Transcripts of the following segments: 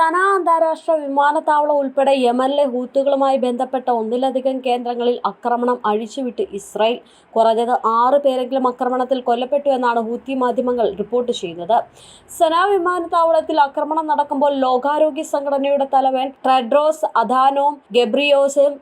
സന അന്താരാഷ്ട്ര വിമാനത്താവളം ഉൾപ്പെടെ യമനിലെ ഹൂത്തുകളുമായി ബന്ധപ്പെട്ട ഒന്നിലധികം കേന്ദ്രങ്ങളിൽ ആക്രമണം അഴിച്ചുവിട്ട് ഇസ്രായേൽ. കുറഞ്ഞത് ആറ് പേരെങ്കിലും ആക്രമണത്തിൽ കൊല്ലപ്പെട്ടു എന്നാണ് ഹൂത്തി മാധ്യമങ്ങൾ റിപ്പോർട്ട് ചെയ്യുന്നത്. സന വിമാനത്താവളത്തിൽ ആക്രമണം നടക്കുമ്പോൾ ലോകാരോഗ്യ സംഘടനയുടെ തലവൻ ട്രെഡ്രോസ് അധാനോം ഗബ്രിയോസും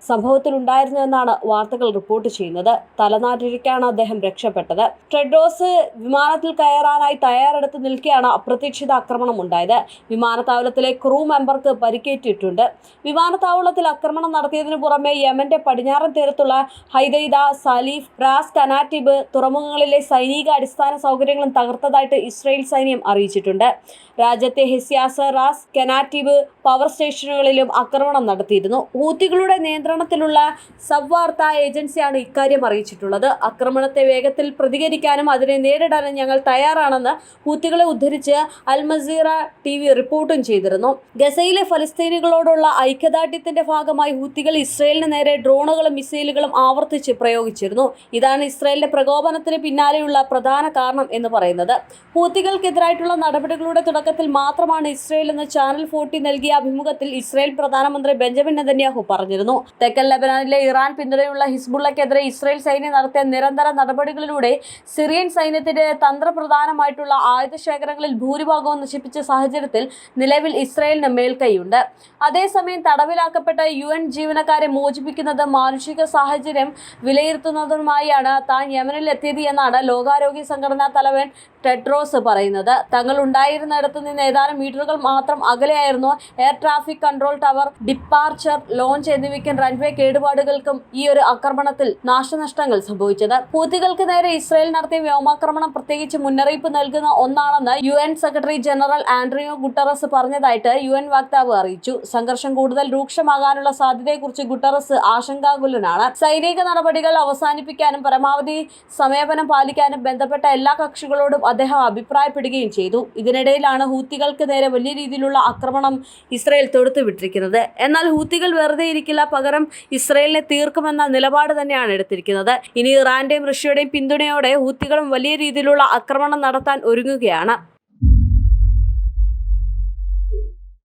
എന്നാണ് വാർത്തകൾ റിപ്പോർട്ട് ചെയ്യുന്നത്. തലനാട്ടിരിക്കാണ് അദ്ദേഹം രക്ഷപ്പെട്ടത്. ട്രെഡ്രോസ് വിമാനത്തിൽ കയറാനായി തയ്യാറെടുത്ത് നിൽക്കെയാണ് അപ്രതീക്ഷിത ആക്രമണം ഉണ്ടായത്. വിമാനത്താവളത്തിലെ ക്രൂ മെമ്പർക്ക് പരിക്കേറ്റിട്ടുണ്ട്. വിമാനത്താവളത്തിൽ ആക്രമണം നടത്തിയതിനു പുറമെ യമന്റെ പടിഞ്ഞാറൻ തീരത്തുള്ള ഹൈദൈദ സലീഫ് റാസ് കനാറ്റിബ് തുറമുഖങ്ങളിലെ സൈനിക അടിസ്ഥാന സൗകര്യങ്ങളും തകർത്തതായിട്ട് ഇസ്രയേൽ സൈന്യം അറിയിച്ചിട്ടുണ്ട്. രാജ്യത്തെ ഹെസിയാസ് റാസ് കനാറ്റിബ് പവർ സ്റ്റേഷനുകളിലും ആക്രമണം നടത്തിയിരുന്നു. ഹൂത്തികളുടെ നിയന്ത്രണത്തിലുള്ള സബ് വാർത്താ ഏജൻസിയാണ് ഇക്കാര്യം അറിയിച്ചിട്ടുള്ളത്. ആക്രമണത്തെ വേഗത്തിൽ പ്രതികരിക്കാനും അതിനെ നേരിടാനും ഞങ്ങൾ തയ്യാറാണെന്ന് ഹൂത്തികളെ ഉദ്ധരിച്ച് അൽമസീറ ടി വി റിപ്പോർട്ടും ചെയ്തിരുന്നു. ഗസയിലെ ഫലസ്തീനികളോടുള്ള ഐക്യദാർഢ്യത്തിന്റെ ഭാഗമായി ഹൂത്തികൾ ഇസ്രയേലിന് നേരെ ഡ്രോണുകളും മിസൈലുകളും ആവർത്തിച്ച് പ്രയോഗിച്ചിരുന്നു. ഇതാണ് ഇസ്രയേലിന്റെ പ്രകോപനത്തിന് പിന്നാലെയുള്ള പ്രധാന കാരണം എന്ന് പറയുന്നത്. ഹൂത്തികൾക്കെതിരായിട്ടുള്ള നടപടികളുടെ തുടക്കത്തിൽ മാത്രമാണ് ഇസ്രയേൽ എന്ന് ചാനൽ ഫോർട്ടി നൽകിയ അഭിമുഖത്തിൽ ഇസ്രയേൽ പ്രധാനമന്ത്രി ബെഞ്ചമിൻ നെതന്യാഹു പറഞ്ഞിരുന്നു. തെക്കൻ ലബനാനിലെ ഇറാൻ പിന്തുണയുള്ള ഹിസ്ബുള്ളക്കെതിരെ ഇസ്രയേൽ സൈന്യം നടത്തിയ നിരന്തര നടപടികളിലൂടെ സിറിയൻ സൈന്യത്തിന്റെ തന്ത്രപ്രധാനമായിട്ടുള്ള ആയുധ ശേഖരങ്ങളിൽ ഭൂരിഭാഗവും നശിപ്പിച്ച സാഹചര്യത്തിൽ നിലവിൽ ഇസ്രയേലിന് മേൽക്കൈയുണ്ട് അതേസമയം തടവിലാക്കപ്പെട്ട യു എൻ ജീവനക്കാരെ മോചിപ്പിക്കുന്നത് മാനുഷിക സാഹചര്യം വിലയിരുത്തുന്നതുമായാണ് താൻ യമനിൽ എത്തിയത് എന്നാണ് ലോകാരോഗ്യ സംഘടനാ തലവൻ ടെഡ്രോസ് പറയുന്നത്. തങ്ങൾ ഉണ്ടായിരുന്നിടത്ത് നിന്ന് ഏതാനും മീറ്ററുകൾ മാത്രം അകലെയായിരുന്നു air traffic control tower departure lounge എന്നിവയ്ക്കും റൺവേ കേടുപാടുകൾക്കും ഈ ഒരു ആക്രമണത്തിൽ നാശനഷ്ടങ്ങൾ സംഭവിച്ചത്. പൂത്തികൾക്ക് നേരെ ഇസ്രായേൽ നടത്തിയ വ്യോമാക്രമണം പ്രത്യേകിച്ച് മുന്നറിയിപ്പ് നൽകുന്ന ഒന്നാണെന്ന് U secretary general Antonio Guterres പറഞ്ഞതായിട്ട് യു എൻ വക്താവ് അറിയിച്ചു. സംഘർഷം കൂടുതൽ രൂക്ഷമാകാനുള്ള സാധ്യതയെക്കുറിച്ച് ഗുട്ടറസ് ആശങ്കാകുലനാണ്. സൈനിക നടപടികൾ അവസാനിപ്പിക്കാനും പരമാവധി സമയപനം പാലിക്കാനും ബന്ധപ്പെട്ട എല്ലാ കക്ഷികളോടും അദ്ദേഹം അഭിപ്രായപ്പെടുകയും ചെയ്തു. ഇതിനിടയിലാണ് ഹൂത്തികൾക്ക് നേരെ വലിയ രീതിയിലുള്ള ആക്രമണം ഇസ്രയേൽ തൊടുത്തുവിട്ടിരിക്കുന്നത് എന്നാൽ ഹൂത്തികൾ വെറുതെ ഇരിക്കില്ല പകരം ഇസ്രയേലിനെ തീർക്കുമെന്ന നിലപാട് തന്നെയാണ് എടുത്തിരിക്കുന്നത്. ഇനി ഇറാന്റെയും റഷ്യയുടെയും പിന്തുണയോടെ ഹൂത്തികളും വലിയ രീതിയിലുള്ള ആക്രമണം നടത്താൻ ഒരുങ്ങുകയാണ്.